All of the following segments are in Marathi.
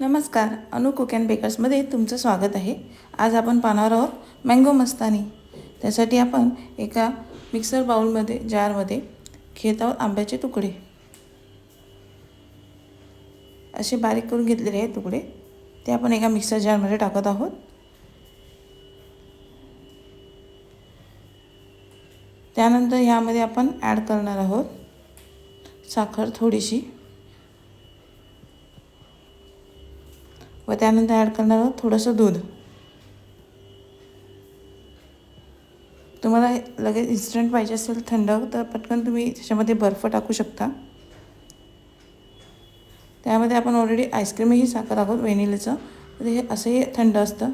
नमस्कार अनु कुक अँड बेकर्समध्ये तुमचं स्वागत आहे. आज आपण पाहणार आहोत मँगो मस्तानी. त्यासाठी आपण एका मिक्सर बाउलमध्ये जारमध्ये घेत आहोत आंब्याचे तुकडे. असे बारीक करून घेतलेले आहेत तुकडे. ते आपण एका मिक्सर जारमध्ये टाकत आहोत. त्यानंतर ह्यामध्ये आपण ॲड करणार आहोत साखर थोडीशी. व त्यानंतर ॲड करणार आहोत थोडंसं दूध. तुम्हाला लगेच इन्स्टंट पाहिजे असेल थंड तर पटकन तुम्ही त्याच्यामध्ये बर्फ टाकू शकता. त्यामध्ये आपण ऑलरेडी आईस्क्रीमही साखर आहोत व्हेनिलेचं तर हे असंही थंड असतं.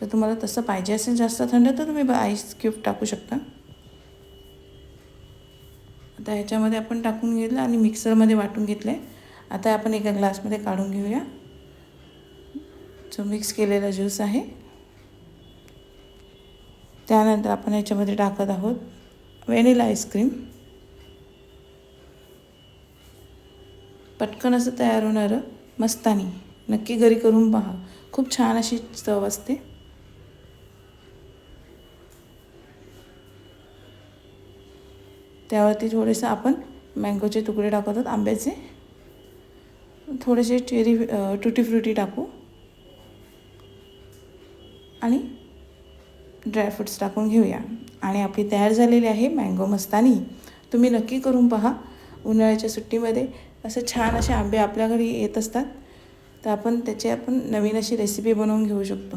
जर तुम्हाला तसं पाहिजे असेल जास्त थंड तर तुम्ही आईस क्यूब टाकू शकता. आता ह्याच्यामध्ये आपण टाकून घेतलं आणि मिक्सरमध्ये वाटून घेतले आता आपण एका ग्लासमध्ये काढून घेऊया. जो मिक्स केलेला ज्यूस आहे. त्यानंतर आपण याच्यामध्ये टाकत आहोत व्हॅनिला आईस्क्रीम पटकन असं तयार होणारं मस्तानी. नक्की घरी करून पहा. खूप छान अशी चव असते. त्यावरती थोडेसं आपण मँगोचे तुकडे टाकत आहोत आंब्याचे. थोडेसे चेरी टुटी फ्रुटी टाकू. आणि ड्रायफ्रुट्स टाकून घेऊया. आणि आपली तयार झालेली आहे मँगो मस्तानी. तुम्ही नक्की करून पहा उन्हाळ्याच्या सुट्टीमध्ये. असं छान असे आंबे आपल्या घरी येत असतात. तर आपण त्याची आपण नवीन अशी रेसिपी बनवून घेऊ शकतो.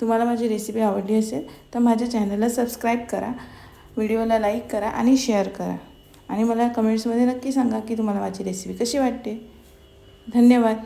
तुम्हाला माझी रेसिपी आवडली असेल तर माझ्या चॅनलला सबस्क्राईब करा व्हिडिओला लाईक करा आणि शेअर करा. आणि मला कमेंट्समध्ये नक्की सांगा की तुम्हाला माझी रेसिपी कशी वाटते. धन्यवाद.